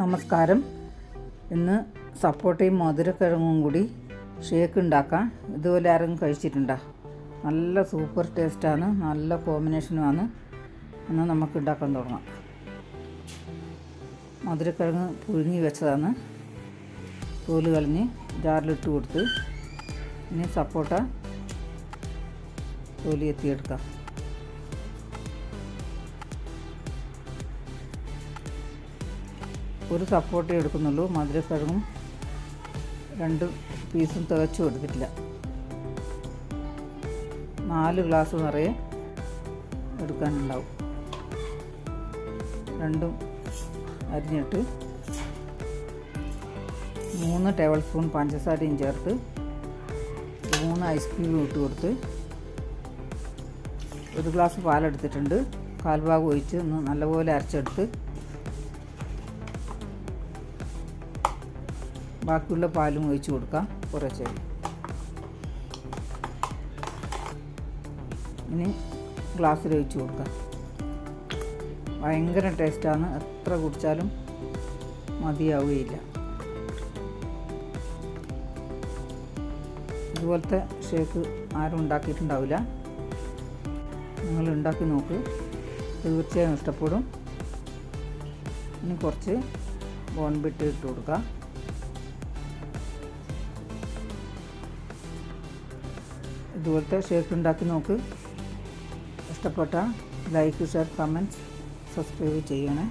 നമസ്കാരം. ഇന്ന് സപ്പോട്ടയും മധുരക്കിഴങ്ങും കൂടി ഷേക്ക് ഉണ്ടാക്കാം ഇതുപോലെ ആരെങ്കിലും കഴിച്ചിട്ടുണ്ടോ? നല്ല സൂപ്പർ ടേസ്റ്റാണ് നല്ല കോമ്പിനേഷനുമാണ് എന്നാൽ നമുക്ക് ഉണ്ടാക്കാൻ തുടങ്ങാം. മധുരക്കിഴങ്ങ് പുഴുങ്ങി വെച്ചതാണ്. തോൽ കളഞ്ഞ് ജാറിലിട്ട് കൊടുത്ത് ഇനി സപ്പോട്ട തോലി എത്തിയെടുക്കാം. ഒരു സപ്പോർട്ടേ എടുക്കുന്നുള്ളൂ. മധുരക്കിഴങ്ങും രണ്ട് പീസും തികച്ചും എടുത്തിട്ടില്ല. നാല് ഗ്ലാസ് നിറയെ എടുക്കാനുണ്ടാവും. രണ്ടും അരിഞ്ഞിട്ട് മൂന്ന് ടേബിൾ സ്പൂൺ പഞ്ചസാരയും ചേർത്ത് മൂന്ന് ഐസ് ഐസ്ക്രീം ഇട്ട് കൊടുത്ത് ഒരു ഗ്ലാസ് പാലെടുത്തിട്ടുണ്ട്. കാൽഭാഗം ഒഴിച്ച് ഒന്ന് നല്ലപോലെ അരച്ചെടുത്ത് ബാക്കിയുള്ള പാലും ഒഴിച്ച് കൊടുക്കാം. കുറച്ച്. ഇനി ഗ്ലാസ്സിൽ ഒഴിച്ച് കൊടുക്കാം. ഭയങ്കര ടേസ്റ്റാണ്. എത്ര കുടിച്ചാലും മതിയാവുകയില്ല. ഇതുപോലത്തെ ഷേക്ക് ആരും ഉണ്ടാക്കിയിട്ടുണ്ടാവില്ല. നിങ്ങൾ ഉണ്ടാക്കി നോക്ക്. തീർച്ചയായും ഇഷ്ടപ്പെടും. ഇനി കുറച്ച് ബോൺബിട്ട് ഇട്ട് കൊടുക്കാം. ഇതുപോലത്തെ ഷേക്ക് ഉണ്ടാക്കി നോക്ക്. ഇഷ്ടപ്പെട്ട ലൈക്ക് ഷെയർ കമന്റ്സ് സബ്സ്ക്രൈബ് ചെയ്യണേ.